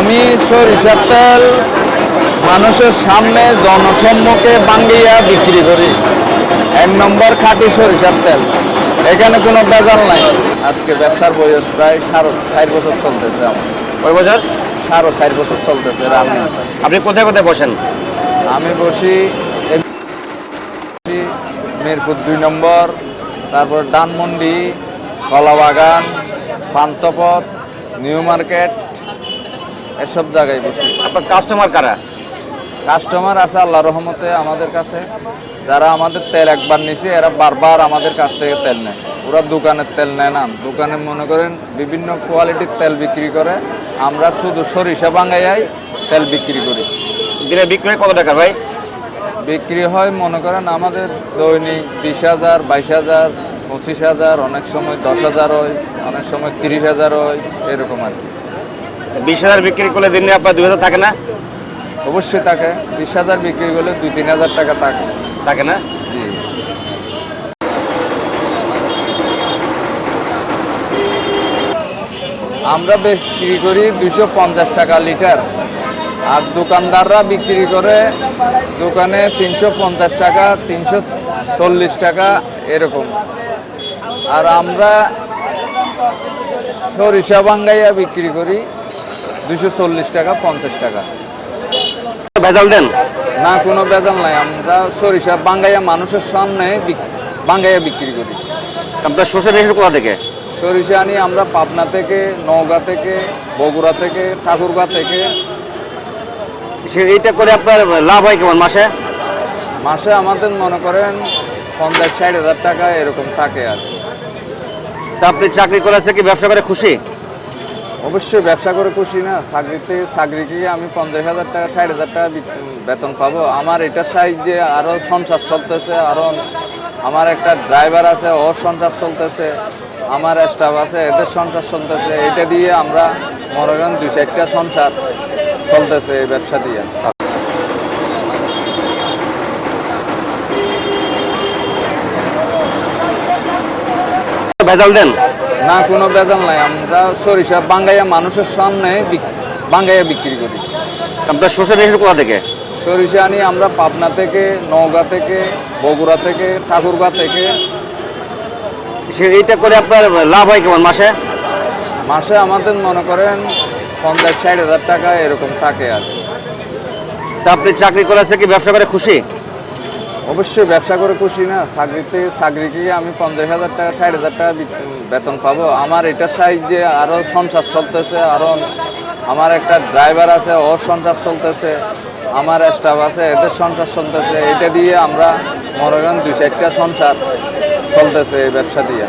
আমি সরিষার তেল মানুষের সামনে জনসম্মুখে বাঙ্গিয়া বিক্রি করি। এক নম্বর খাঁটি সরিষার তেল। এখানে কোনো বেজাল নাই। আজকে ব্যবসার বয়স প্রায় সাড়ে চার বছর চলতেছে আমার। ওই বছর? সাড়ে চার বছর চলতেছে আপনি কোথায় কোথায় বসেন? আমি বসি মিরপুর দুই নম্বর তারপর ডানমন্ডি কলাবাগান পান্তপথ নিউ মার্কেট এসব জায়গায় বসি। আপনার কাস্টমার কারা? কাস্টমার আছে আল্লাহ রহমতে আমাদের কাছে। যারা আমাদের তেল একবার নিছে এরা বারবার আমাদের কাছ থেকে তেল নেয়। ওরা দোকানের তেল নেয় না। দোকানে মনে করেন বিভিন্ন কোয়ালিটির তেল বিক্রি করে। আমরা শুধু সরিষা বাঙ্গাইয়াই তেল বিক্রি করি। দিনে বিক্রি কত টাকা ভাই? বিক্রি হয় মনে করেন আমাদের দৈনিক বিশ হাজার বাইশ হাজার পঁচিশ হাজার অনেক সময় দশ হাজার হয় অনেক সময় তিরিশ হাজার হয় এরকম আর কি। বিশ হাজার বিক্রি করলে দিনে আপনার দুই হাজার থাকে না? অবশ্যই থাকে। বিশ হাজার বিক্রি করলে দুই তিন হাজার টাকা থাকে। থাকে না? জি। আমরা বিক্রি করি দুশো পঞ্চাশ টাকা লিটার। আর দোকানদাররা বিক্রি করে দোকানে তিনশো পঞ্চাশ টাকা তিনশো চল্লিশ টাকা এরকম। আর আমরা সরিষা বাঙ্গাইয়া বিক্রি করি। দুশো চল্লিশ টাকা পঞ্চাশ টাকা। ভেজাল দেন? না কোনো বেজাল নাই। আমরা সরিষা বাঙ্গাইয়া মানুষের সামনে বাঙ্গাইয়া বিক্রি করি। আপনার শস্য বেশি কোথা থেকে? সরিষা আনি আমরা পাবনা থেকে নওগাঁ থেকে বগুড়া থেকে ঠাকুরগাঁ থেকে। সে এইটা করে আপনার লাভ হয় কেমন মাসে? মাসে আমাদের মনে করেন পঞ্চাশ ষাট হাজার টাকা এরকম থাকে আর কি। তা আপনি চাকরি করে আছে কি ব্যবসা করে খুশি? অবশ্যই ব্যবসা করে খুশি না। চাকরিতে, চাকরিকে আমি পঞ্চাশ হাজার টাকা, ষাট হাজার টাকা বেতন পাবো। আমার এটার সাহায্যে আরও সংসার চলতেছে আরও আমার একটা ড্রাইভার আছে ওর সংসার চলতেছে, আমার স্টাফ আছে, এদের সংসার চলতেছে। এটা দিয়ে আমরা মনে করেন দুই চারটা সংসার চলতেছে এই ব্যবসা দিয়ে। ভেজাল দেন। না কোনো বেজাল নাই। আমরা সরিষা বাঙ্গাইয়া মানুষের সামনে বাঙ্গাইয়া বিক্রি করি। আপনার শস্য বেশি কোথা থেকে? সরিষা আনি আমরা পাবনা থেকে নওগাঁ থেকে বগুড়া থেকে ঠাকুরগাঁ থেকে। এইটা করে আপনার লাভ হয় কেমন মাসে? মাসে আমাদের মনে করেন পঞ্চাশ ষাট হাজার টাকা এরকম থাকে আর কি। তা আপনি চাকরি করে আছে কি ব্যবসা করে খুশি? অবশ্যই ব্যবসা করে খুশি না। চাকরিতে, চাকরিকে আমি পঞ্চাশ হাজার টাকা, ষাট হাজার টাকা বেতন পাবো। আমার এটা সাইজ সাহায্যে আরও সংসার চলতেছে। আরও আমার একটা ড্রাইভার আছে ওর সংসার চলতেছে। আমার স্টাফ আছে, এদের সংসার চলতেছে। এটা দিয়ে আমরা মনে করেন দুই চারটা সংসার চলতেছে এই ব্যবসা দিয়ে।